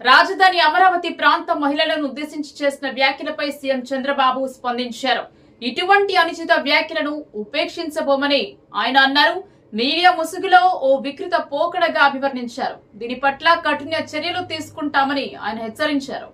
రాజధాని అమరావతి ప్రాంత మహిళలను ఉద్దేశించి చేసిన వ్యాఖ్యలపై సీఎం చంద్రబాబు స్పందించారు. ఇటువంటి అనుచిత వ్యాఖ్యలను ఉపేక్షించబోమని ఆయన అన్నారు. మీడియా ముసుగులో ఓ వికృత పోకడగా అభివర్ణించారు. దీని పట్ల కఠిన చర్యలు తీసుకుంటామని ఆయన హెచ్చరించారు.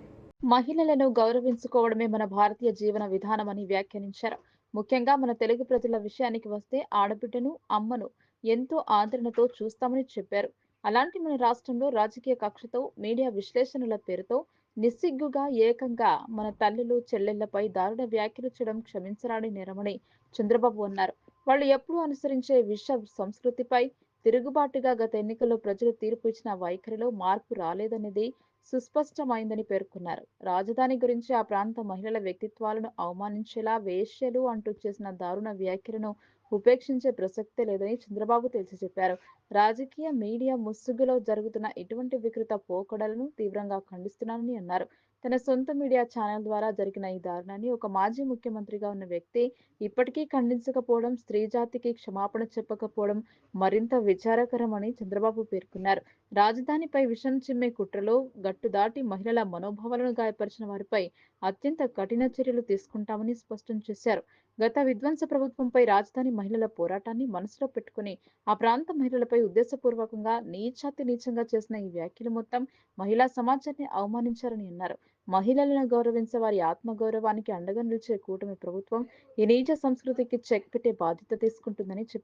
మహిళలను గౌరవించుకోవడమే మన భారతీయ జీవన విధానమని వ్యాఖ్యానించారు. ముఖ్యంగా మన తెలుగు ప్రజల విషయానికి వస్తే ఆడబిడ్డను అమ్మను ఎంతో ఆదరణతో చూస్తామని చెప్పారు. అలాంటి మన రాష్ట్రంలో రాజకీయ కక్షతో మీడియా విశ్లేషణల పేరుతో నిస్సిగ్గుగా ఏకంగా మన తల్లులు చెల్లెళ్ళపై దారుణ వ్యాఖ్యలు చేయడం క్షమించరాని నేరమని చంద్రబాబు అన్నారు. వాళ్ళు ఎప్పుడూ అనుసరించే విష సంస్కృతిపై తిరుగుబాటుగా గత ఎన్నికల్లో ప్రజలు తీర్పు ఇచ్చిన వైఖరిలో మార్పు రాలేదనేది సుస్పష్టమైందని పేర్కొన్నారు. రాజధాని గురించి ఆ ప్రాంత మహిళల వ్యక్తిత్వాలను అవమానించేలా వేశ్యలు అంటూ చేసిన దారుణ వ్యాఖ్యలను ఉపేక్షించే ప్రసక్తే లేదని చంద్రబాబు తేల్చి చెప్పారు. రాజకీయ మీడియా ముసుగులో జరుగుతున్న ఇటువంటి వికృత పోకడలను తీవ్రంగా ఖండిస్తున్నానని అన్నారు. తన సొంత మీడియా ఛానల్ ద్వారా జరిగిన ఈ దారుణాన్ని ఒక మాజీ ముఖ్యమంత్రిగా ఉన్న వ్యక్తి ఇప్పటికీ ఖండించకపోవడం స్త్రీ జాతికి క్షమాపణ చెప్పకపోవడం మరింత విచారకరమని చంద్రబాబు పేర్కొన్నారు. రాజధానిపై విషం చిమ్మే కుట్రలో గట్టు దాటి మహిళల మనోభావాలను గాయపరిచిన వారిపై అత్యంత కఠిన చర్యలు తీసుకుంటామని స్పష్టం చేశారు. గత విధ్వంస ప్రభుత్వంపై రాజధాని మహిళల పోరాటాన్ని మనసులో పెట్టుకుని ఆ ప్రాంత మహిళలపై ఉద్దేశపూర్వకంగా నీచాతి నీచంగా చేసిన ఈ వ్యాఖ్యలు మొత్తం మహిళా సమాజాన్ని అవమానించారని అన్నారు. మహిళలను గౌరవించే వారి ఆత్మగౌరవానికి అండగా నిలిచే కూటమి ప్రభుత్వం ఈ నీచ సంస్కృతికి చెక్ పెట్టే బాధ్యత తీసుకుంటుందని చెప్పారు.